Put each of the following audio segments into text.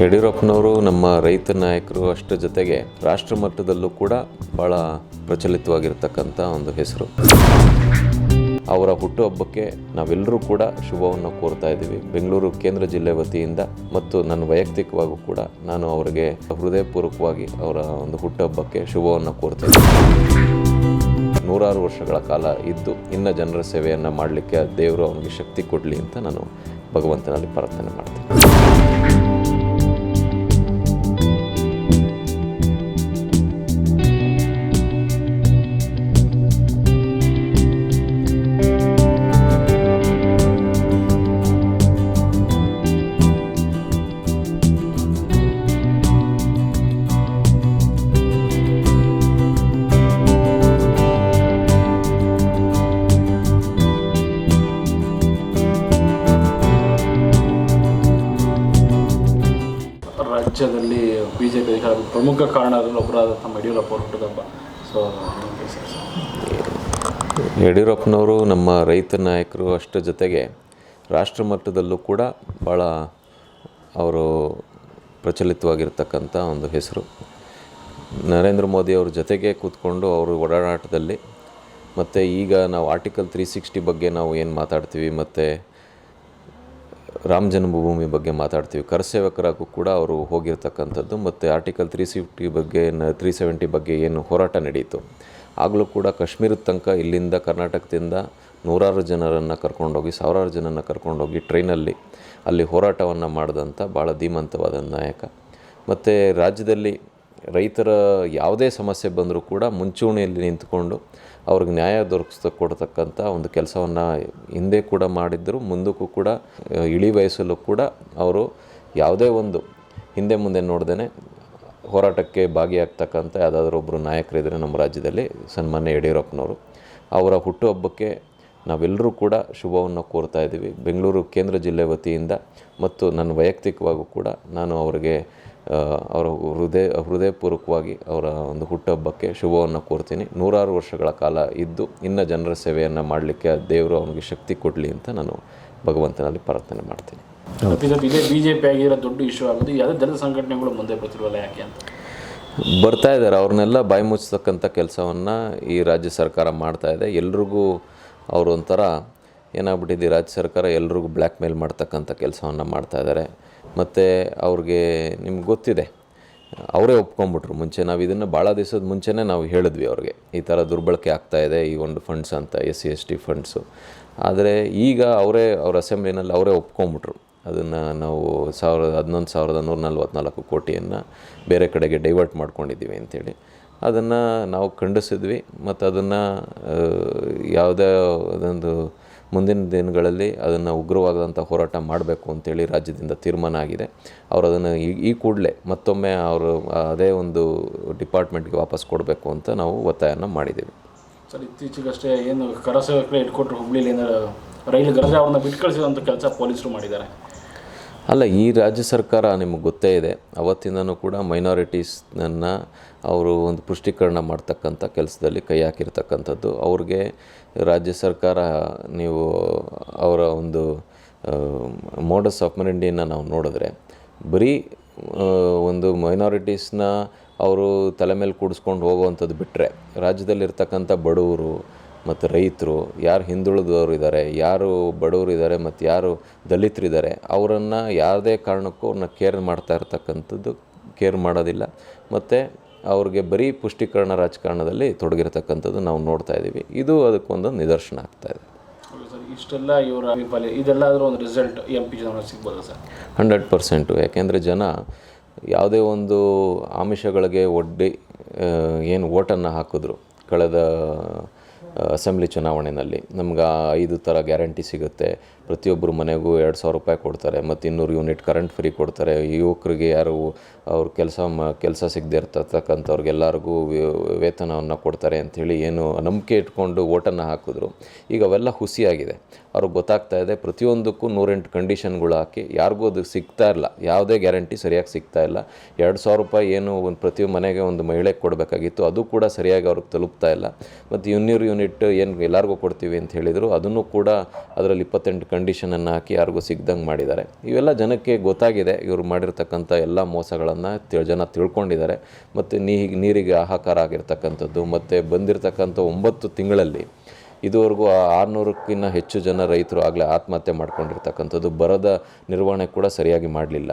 ಯಡಿಯೂರಪ್ಪನವರು ನಮ್ಮ ರೈತ ನಾಯಕರು ಅಷ್ಟರ ಜೊತೆಗೆ ರಾಷ್ಟ್ರ ಮಟ್ಟದಲ್ಲೂ ಕೂಡ ಭಾಳ ಪ್ರಚಲಿತವಾಗಿರ್ತಕ್ಕಂಥ ಒಂದು ಹೆಸರು. ಅವರ ಹುಟ್ಟುಹಬ್ಬಕ್ಕೆ ನಾವೆಲ್ಲರೂ ಕೂಡ ಶುಭವನ್ನು ಕೋರ್ತಾ ಇದ್ದೀವಿ. ಬೆಂಗಳೂರು ಕೇಂದ್ರ ಜಿಲ್ಲೆ ವತಿಯಿಂದ ಮತ್ತು ನನ್ನ ವೈಯಕ್ತಿಕವಾಗೂ ಕೂಡ ನಾನು ಅವರಿಗೆ ಹೃದಯಪೂರ್ವಕವಾಗಿ ಅವರ ಒಂದು ಹುಟ್ಟುಹಬ್ಬಕ್ಕೆ ಶುಭವನ್ನು ಕೋರ್ತಾ ಇದ್ದೀನಿ. ನೂರಾರು ವರ್ಷಗಳ ಕಾಲ ಇದ್ದು ಇನ್ನು ಜನರ ಸೇವೆಯನ್ನು ಮಾಡಲಿಕ್ಕೆ ದೇವರು ಅವನಿಗೆ ಶಕ್ತಿ ಕೊಡಲಿ ಅಂತ ನಾನು ಭಗವಂತನಲ್ಲಿ ಪ್ರಾರ್ಥನೆ ಮಾಡ್ತೀನಿ. ರಾಜ್ಯದಲ್ಲಿ ಬಿ ಜೆ ಪಿ ಪ್ರಮುಖ ಕಾರಣದಲ್ಲಿ ಒಬ್ಬರಾದ ತಮ್ಮ ಯಡಿಯೂರಪ್ಪ ಅವರು ಹುಟ್ಟಿದಬ್ಬ ಸೊ ಯಡಿಯೂರಪ್ಪನವರು ನಮ್ಮ ರೈತ ನಾಯಕರು ಅಷ್ಟರ ಜೊತೆಗೆ ರಾಷ್ಟ್ರ ಮಟ್ಟದಲ್ಲೂ ಕೂಡ ಭಾಳ ಅವರು ಪ್ರಚಲಿತವಾಗಿರ್ತಕ್ಕಂಥ ಒಂದು ಹೆಸರು. ನರೇಂದ್ರ ಮೋದಿ ಅವ್ರ ಜೊತೆಗೆ ಕೂತ್ಕೊಂಡು ಅವರು ಓಡಾಟದಲ್ಲಿ ಮತ್ತು ಈಗ ನಾವು ಆರ್ಟಿಕಲ್ ತ್ರೀ ಸಿಕ್ಸ್ಟಿ ಬಗ್ಗೆ ನಾವು ಏನು ಮಾತಾಡ್ತೀವಿ ಮತ್ತು ರಾಮ ಜನ್ಮಭೂಮಿ ಬಗ್ಗೆ ಮಾತಾಡ್ತೀವಿ. ಕರಸೇವಕರಾಗೂ ಕೂಡ ಅವರು ಹೋಗಿರ್ತಕ್ಕಂಥದ್ದು ಮತ್ತು ಆರ್ಟಿಕಲ್ ತ್ರೀ ಸಿಫ್ಟಿ ಬಗ್ಗೆ ತ್ರೀ ಸೆವೆಂಟಿ ಬಗ್ಗೆ ಏನು ಹೋರಾಟ ನಡೆಯಿತು ಆಗಲೂ ಕೂಡ ಕಾಶ್ಮೀರದ ತನಕ ಇಲ್ಲಿಂದ ಕರ್ನಾಟಕದಿಂದ ನೂರಾರು ಜನರನ್ನು ಕರ್ಕೊಂಡೋಗಿ, ಸಾವಿರಾರು ಜನರನ್ನು ಕರ್ಕೊಂಡೋಗಿ ಟ್ರೈನಲ್ಲಿ ಅಲ್ಲಿ ಹೋರಾಟವನ್ನು ಮಾಡಿದಂಥ ಭಾಳ ಧೀಮಂತವಾದ ನಾಯಕ. ಮತ್ತು ರಾಜ್ಯದಲ್ಲಿ ರೈತರ ಯಾವುದೇ ಸಮಸ್ಯೆ ಬಂದರೂ ಕೂಡ ಮುಂಚೂಣಿಯಲ್ಲಿ ನಿಂತ್ಕೊಂಡು ಅವ್ರಿಗೆ ನ್ಯಾಯ ದೊರಕಿಸ್ತ ಕೊಡ್ತಕ್ಕಂಥ ಒಂದು ಕೆಲಸವನ್ನು ಹಿಂದೆ ಕೂಡ ಮಾಡಿದ್ದರು. ಮುಂದಕ್ಕೂ ಕೂಡ ಇಳಿ ವಯಸ್ಸಲ್ಲೂ ಕೂಡ ಅವರು ಯಾವುದೇ ಒಂದು ಹಿಂದೆ ಮುಂದೆ ನೋಡ್ದೇ ಹೋರಾಟಕ್ಕೆ ಭಾಗಿಯಾಗ್ತಕ್ಕಂಥ ಯಾವುದಾದ್ರೂ ಒಬ್ಬರು ನಾಯಕರಿದ್ದರೆ ನಮ್ಮ ರಾಜ್ಯದಲ್ಲಿ ಸನ್ಮಾನ್ಯ ಯಡಿಯೂರಪ್ಪನವರು. ಅವರ ಹುಟ್ಟುಹಬ್ಬಕ್ಕೆ ನಾವೆಲ್ಲರೂ ಕೂಡ ಶುಭವನ್ನು ಕೋರ್ತಾ ಇದ್ದೀವಿ. ಬೆಂಗಳೂರು ಕೇಂದ್ರ ಜಿಲ್ಲೆ ವತಿಯಿಂದ ಮತ್ತು ನನ್ನ ವೈಯಕ್ತಿಕವಾಗೂ ಕೂಡ ನಾನು ಅವರಿಗೆ ಅವರ ಹೃದಯ ಹೃದಯಪೂರ್ವಕವಾಗಿ ಅವರ ಒಂದು ಹುಟ್ಟುಹಬ್ಬಕ್ಕೆ ಶುಭವನ್ನು ಕೋರ್ತೀನಿ. ನೂರಾರು ವರ್ಷಗಳ ಕಾಲ ಇದ್ದು ಇನ್ನು ಜನರ ಸೇವೆಯನ್ನು ಮಾಡಲಿಕ್ಕೆ ದೇವರು ಅವನಿಗೆ ಶಕ್ತಿ ಕೊಡಲಿ ಅಂತ ನಾನು ಭಗವಂತನಲ್ಲಿ ಪ್ರಾರ್ಥನೆ ಮಾಡ್ತೀನಿ. ಇದೇ ಬಿ ಜೆ ಪಿ ಆಗಿರೋ ದೊಡ್ಡ ಇಶ್ಯೂ ಆಗೋದು ಯಾವುದೇ ದಲಿತ ಸಂಘಟನೆಗಳು ಮುಂದೆ ಬರ್ತಿರಲ್ಲ ಯಾಕೆ ಅಂತ? ಬರ್ತಾ ಇದ್ದಾರೆ. ಅವ್ರನ್ನೆಲ್ಲ ಬಾಯಿ ಮುಚ್ಚತಕ್ಕಂಥ ಕೆಲಸವನ್ನು ಈ ರಾಜ್ಯ ಸರ್ಕಾರ ಮಾಡ್ತಾ ಇದೆ. ಎಲ್ರಿಗೂ ಅವರು ಒಂಥರ ಏನಾಗ್ಬಿಟ್ಟಿದೆ ರಾಜ್ಯ ಸರ್ಕಾರ ಎಲ್ರಿಗೂ ಬ್ಲ್ಯಾಕ್ ಮೇಲ್ ಮಾಡ್ತಕ್ಕಂಥ ಕೆಲಸವನ್ನು ಮಾಡ್ತಾ ಇದ್ದಾರೆ. ಮತ್ತು ಅವ್ರಿಗೆ ನಿಮ್ಗೆ ಗೊತ್ತಿದೆ. ಅವರೇ ಒಪ್ಕೊಂಡ್ಬಿಟ್ರು ಮುಂಚೆ ನಾವು ಇದನ್ನು ಭಾಳ ದಿವಸದ ಮುಂಚೆನೇ ನಾವು ಹೇಳಿದ್ವಿ ಅವ್ರಿಗೆ. ಈ ಥರ ದುರ್ಬಳಕೆ ಆಗ್ತಾ ಇದೆ, ಈ ಒಂದು ಫಂಡ್ಸ್ ಅಂತ S C S T funds ಆದರೆ ಈಗ ಅವರೇ, ಅವ್ರ ಅಸೆಂಬ್ಲಿನಲ್ಲಿ ಅವರೇ ಒಪ್ಕೊಂಡ್ಬಿಟ್ರು ಅದನ್ನು ನಾವು ಸಾವಿರದ, ಹದಿನೊಂದು ಸಾವಿರದ ನೂರ ನಲ್ವತ್ನಾಲ್ಕು ಕೋಟಿಯನ್ನು ಬೇರೆ ಕಡೆಗೆ ಡೈವರ್ಟ್ ಮಾಡ್ಕೊಂಡಿದ್ದೀವಿ ಅಂಥೇಳಿ ಅದನ್ನು ನಾವು ಖಂಡಿಸಿದ್ವಿ. ಮತ್ತು ಅದನ್ನು ಯಾವುದೇ ಅದೊಂದು ಮುಂದಿನ ದಿನಗಳಲ್ಲಿ ಅದನ್ನು ಉಗ್ರವಾದಂಥ ಹೋರಾಟ ಮಾಡಬೇಕು ಅಂತೇಳಿ ರಾಜ್ಯದಿಂದ ತೀರ್ಮಾನ ಆಗಿದೆ. ಅವರು ಅದನ್ನು ಈ ಈ ಕೂಡಲೇ ಮತ್ತೊಮ್ಮೆ ಅವರು ಅದೇ ಒಂದು ಡಿಪಾರ್ಟ್ಮೆಂಟ್ಗೆ ವಾಪಸ್ ಕೊಡಬೇಕು ಅಂತ ನಾವು ಒತ್ತಾಯನ ಮಾಡಿದ್ದೀವಿ. ಸರ್, ಇತ್ತೀಚೆಗಷ್ಟೇ ಏನು ಕರಸೇವಕರೇ ಇಟ್ಕೊಟ್ರು ಹುಬ್ಳಿಲಿಂದ ರೈಲು ಗರಜೆ ಅವ್ರನ್ನ ಬಿಟ್ಟು ಕಳಿಸಿದಂಥ ಕೆಲಸ ಪೊಲೀಸರು ಮಾಡಿದ್ದಾರೆ. ಅಲ್ಲ, ಈ ರಾಜ್ಯ ಸರ್ಕಾರ ನಿಮಗೆ ಗೊತ್ತೇ ಇದೆ. ಅವತ್ತಿಂದನೂ ಕೂಡ ಮೈನಾರಿಟೀಸ್ನನ್ನು ಅವರು ಒಂದು ಪುಷ್ಟೀಕರಣ ಮಾಡ್ತಕ್ಕಂಥ ಕೆಲಸದಲ್ಲಿ ಕೈ ಹಾಕಿರ್ತಕ್ಕಂಥದ್ದು. ಅವ್ರಿಗೆ ರಾಜ್ಯ ಸರ್ಕಾರ ನೀವು ಅವರ ಒಂದು ಮೋಡಸ್ ಆಫ್ ಮೆರಿಂಡಿನ ನಾವು ನೋಡಿದ್ರೆ, ಬರೀ ಒಂದು ಮೈನಾರಿಟೀಸ್ನ ಅವರು ತಲೆ ಮೇಲೆ ಕೂಡಿಸ್ಕೊಂಡು ಹೋಗುವಂಥದ್ದು ಬಿಟ್ಟರೆ ರಾಜ್ಯದಲ್ಲಿರ್ತಕ್ಕಂಥ ಬಡವರು ಮತ್ತು ರೈತರು ಯಾರು ಹಿಂದುಳಿದವರು ಇದ್ದಾರೆ ಯಾರು ಬಡವರು ಇದ್ದಾರೆ ಮತ್ತು ಯಾರು ದಲಿತರಿದ್ದಾರೆ ಅವರನ್ನು ಯಾವುದೇ ಕಾರಣಕ್ಕೂ ಅವ್ರನ್ನ ಕೇರ್ ಮಾಡ್ತಾ ಇರ್ತಕ್ಕಂಥದ್ದು ಕೇರ್ ಮಾಡೋದಿಲ್ಲ. ಮತ್ತು ಅವ್ರಿಗೆ ಬರೀ ಪುಷ್ಟೀಕರಣ ರಾಜಕಾರಣದಲ್ಲಿ ತೊಡಗಿರ್ತಕ್ಕಂಥದ್ದು ನಾವು ನೋಡ್ತಾ ಇದ್ದೀವಿ. ಇದು ಅದಕ್ಕೊಂದು ನಿದರ್ಶನ ಆಗ್ತಾ ಇದೆ. ಇಷ್ಟೆಲ್ಲ ಇವರ ಇದೆಲ್ಲಾದರೂ ಒಂದು ರಿಸಲ್ಟ್ ಎಂ ಪಿ ಜನ ಸಿಗ್ಬೋದು ಸರ್? Hundred percent. ಯಾಕೆಂದರೆ ಜನ ಯಾವುದೇ ಒಂದು ಆಮಿಷಗಳಿಗೆ ಒಡ್ಡಿ ಏನು ಓಟನ್ನು ಹಾಕಿದ್ರು. ಕಳೆದ ಅಸೆಂಬ್ಲಿ ಚುನಾವಣೆಯಲ್ಲಿ ನಮ್ಗೆ ಐದು ಥರ ಗ್ಯಾರಂಟಿ ಸಿಗುತ್ತೆ. ಪ್ರತಿಯೊಬ್ಬರು ಮನೆಗೂ ಎರಡು ಸಾವಿರ ರೂಪಾಯಿ ಕೊಡ್ತಾರೆ, ಮತ್ತು ಇನ್ನೂರು ಯೂನಿಟ್ ಕರೆಂಟ್ ಫ್ರೀ ಕೊಡ್ತಾರೆ. ಯುವಕರಿಗೆ ಯಾರು ಅವ್ರ ಕೆಲಸ ಮ, ಕೆಲಸ ಸಿಗದೆ ಇರ್ತಕ್ಕಂಥವ್ರಿಗೆಲ್ಲರಿಗೂ ವೇತನವನ್ನು ಕೊಡ್ತಾರೆ ಅಂಥೇಳಿ ಏನು ನಂಬಿಕೆ ಇಟ್ಕೊಂಡು ಓಟನ್ನು ಹಾಕಿದ್ರು. ಈಗ ಅವೆಲ್ಲ ಹುಸಿಯಾಗಿದೆ. ಅವ್ರಿಗೆ ಗೊತ್ತಾಗ್ತಾ ಇದೆ, ಪ್ರತಿಯೊಂದಕ್ಕೂ ನೂರೆಂಟು ಕಂಡೀಷನ್ಗಳು ಹಾಕಿ ಯಾರಿಗೂ ಅದು ಸಿಗ್ತಾ ಇಲ್ಲ. ಯಾವುದೇ ಗ್ಯಾರಂಟಿ ಸರಿಯಾಗಿ ಸಿಗ್ತಾ ಇಲ್ಲ. ಎರಡು ಸಾವಿರ ರೂಪಾಯಿ ಏನು ಒಂದು ಪ್ರತಿ ಮನೆಗೆ ಒಂದು ಮಹಿಳೆಗೆ ಕೊಡಬೇಕಾಗಿತ್ತು, ಅದು ಕೂಡ ಸರಿಯಾಗಿ ಅವ್ರಿಗೆ ತಲುಪ್ತಾ ಇಲ್ಲ. ಮತ್ತು ಇನ್ನೂರು ಯೂನಿಟ್ ಏನು ಎಲ್ಲರಿಗೂ ಕೊಡ್ತೀವಿ ಅಂತ ಹೇಳಿದರು, ಅದನ್ನು ಕೂಡ ಅದರಲ್ಲಿ ಇಪ್ಪತ್ತೆಂಟು ಕಂಡೀಷನನ್ನು ಹಾಕಿ ಯಾರಿಗೂ ಸಿಗ್ದಂಗೆ ಮಾಡಿದ್ದಾರೆ. ಇವೆಲ್ಲ ಜನಕ್ಕೆ ಗೊತ್ತಾಗಿದೆ. ಇವರು ಮಾಡಿರ್ತಕ್ಕಂಥ ಎಲ್ಲ ಮೋಸಗಳನ್ನು ಜನ ತಿಳ್ಕೊಂಡಿದ್ದಾರೆ. ಮತ್ತು ನೀ, ನೀರಿಗೆ ಹಾಹಾಕಾರ ಆಗಿರ್ತಕ್ಕಂಥದ್ದು, ಮತ್ತು ಬಂದಿರತಕ್ಕಂಥ ಒಂಬತ್ತು ತಿಂಗಳಲ್ಲಿ ಇದುವರೆಗೂ ಆರುನೂರಕ್ಕಿಂತ ಹೆಚ್ಚು ಜನ ರೈತರು ಆಗಲೇ ಆತ್ಮಹತ್ಯೆ ಮಾಡ್ಕೊಂಡಿರ್ತಕ್ಕಂಥದ್ದು, ಬರದ ನಿರ್ವಹಣೆ ಕೂಡ ಸರಿಯಾಗಿ ಮಾಡಲಿಲ್ಲ.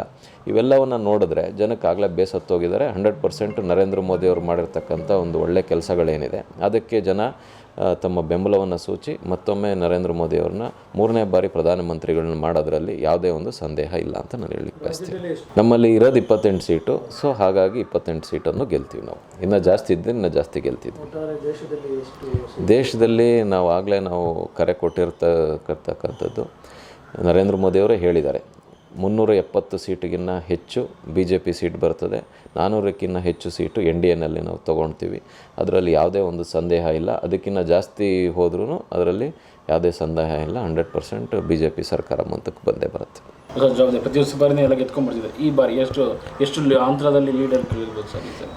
ಇವೆಲ್ಲವನ್ನು ನೋಡಿದ್ರೆ ಜನಕ್ಕೆ ಆಗಲೇ ಬೇಸತ್ತೋಗಿದ್ದಾರೆ ಹಂಡ್ರೆಡ್ ಪರ್ಸೆಂಟ್ ನರೇಂದ್ರ ಮೋದಿ ಅವರು ಮಾಡಿರ್ತಕ್ಕಂಥ ಒಂದು ಒಳ್ಳೆ ಕೆಲಸಗಳೇನಿದೆ. ಅದಕ್ಕೆ ಜನ ತಮ್ಮ ಬೆಂಬಲವನ್ನು ಸೂಚಿ ಮತ್ತೊಮ್ಮೆ ನರೇಂದ್ರ ಮೋದಿ ಅವ್ರನ್ನ ಮೂರನೇ ಬಾರಿ ಪ್ರಧಾನಮಂತ್ರಿಗಳನ್ನ ಮಾಡೋದ್ರಲ್ಲಿ ಯಾವುದೇ ಒಂದು ಸಂದೇಹ ಇಲ್ಲ ಅಂತ ನಾನು ಹೇಳಲಿಕ್ಕೆ ಬಯಸ್ತೀನಿ. ನಮ್ಮಲ್ಲಿ ಇರೋದು ಇಪ್ಪತ್ತೆಂಟು ಸೀಟು ಸೊ ಹಾಗಾಗಿ ಇಪ್ಪತ್ತೆಂಟು ಸೀಟನ್ನು ಗೆಲ್ತೀವಿ ನಾವು. ಇನ್ನು ಜಾಸ್ತಿ ಇದ್ದರೆ ಇನ್ನೂ ಜಾಸ್ತಿ ಗೆಲ್ತಿದ್ವಿ. ದೇಶದಲ್ಲಿ ನಾವು ಆಗಲೇ ನಾವು ಕರೆ ಕೊಟ್ಟಿರ್ತಕ್ಕಂಥದ್ದು ನರೇಂದ್ರ ಮೋದಿಯವರೇ ಹೇಳಿದ್ದಾರೆ. ಮುನ್ನೂರ ಎಪ್ಪತ್ತು ಸೀಟಿಗಿನ್ನ ಹೆಚ್ಚು ಬಿ ಜೆ ಪಿ ಸೀಟ್ ಬರ್ತದೆ. ನಾನ್ನೂರಕ್ಕಿಂತ ಹೆಚ್ಚು ಸೀಟು ಎನ್ ಡಿ ಎನಲ್ಲಿ ನಾವು ತೊಗೊಳ್ತೀವಿ. ಅದರಲ್ಲಿ ಯಾವುದೇ ಒಂದು ಸಂದೇಹ ಇಲ್ಲ. ಅದಕ್ಕಿಂತ ಜಾಸ್ತಿ ಹೋದ್ರೂ ಅದರಲ್ಲಿ ಯಾವುದೇ ಸಂದೇಹ ಇಲ್ಲ. Hundred percent B J P ಸರ್ಕಾರ ಮುಂದಕ್ಕೆ ಬಂದೇ ಬರುತ್ತೆ. ಜವಾಬ್ದಾರಿ ಪ್ರತಿ ವರ್ಷ ಬಾರಿನೇ ಎಲ್ಲ ಗೆದ್ಕೊಂಡ್ಬರ್ತಿದ್ದಾರೆ ಈ ಬಾರಿ ಎಷ್ಟು ಎಷ್ಟು ಲಿ- ಅಂತರದಲ್ಲಿ ಲೀಡರ್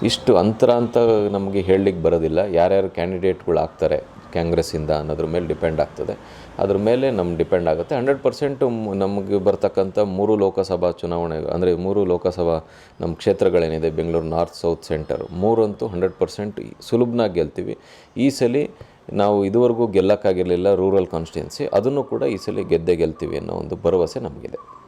ಇಷ್ಟು ಅಂತರ ಅಂತ ನಮಗೆ ಹೇಳಲಿಕ್ಕೆ ಬರೋದಿಲ್ಲ. ಯಾರ್ಯಾರು ಕ್ಯಾಂಡಿಡೇಟ್ಗಳು ಆಗ್ತಾರೆ ಕಾಂಗ್ರೆಸ್ಸಿಂದ ಅನ್ನೋದ್ರ ಮೇಲೆ ಡಿಪೆಂಡ್ ಆಗ್ತದೆ. ಅದ್ರ ಮೇಲೆ ನಮ್ಗೆ ಡಿಪೆಂಡ್ ಆಗುತ್ತೆ. ಹಂಡ್ರೆಡ್ ಪರ್ಸೆಂಟು ನಮಗೆ ಬರ್ತಕ್ಕಂಥ ಮೂರು ಲೋಕಸಭಾ ಚುನಾವಣೆ, ಅಂದರೆ ಮೂರು ಲೋಕಸಭಾ ನಮ್ಮ ಕ್ಷೇತ್ರಗಳೇನಿದೆ, ಬೆಂಗಳೂರು ನಾರ್ತ್ ಸೌತ್ ಸೆಂಟರ್ ಮೂರಂತೂ ಹಂಡ್ರೆಡ್ ಪರ್ಸೆಂಟ್ ಸುಲಭನಾಗಿ ಗೆಲ್ತೀವಿ. ಈ ಸಲ ನಾವು ಇದುವರೆಗೂ ಗೆಲ್ಲಕ್ಕಾಗಿರಲಿಲ್ಲ ರೂರಲ್ ಕಾನ್ಸ್ಟೆನ್ಸಿ ಅದನ್ನು ಕೂಡ ಈ ಸಲ ಗೆದ್ದೇ ಗೆಲ್ತೀವಿ ಅನ್ನೋ ಒಂದು ಭರವಸೆ ನಮಗಿದೆ.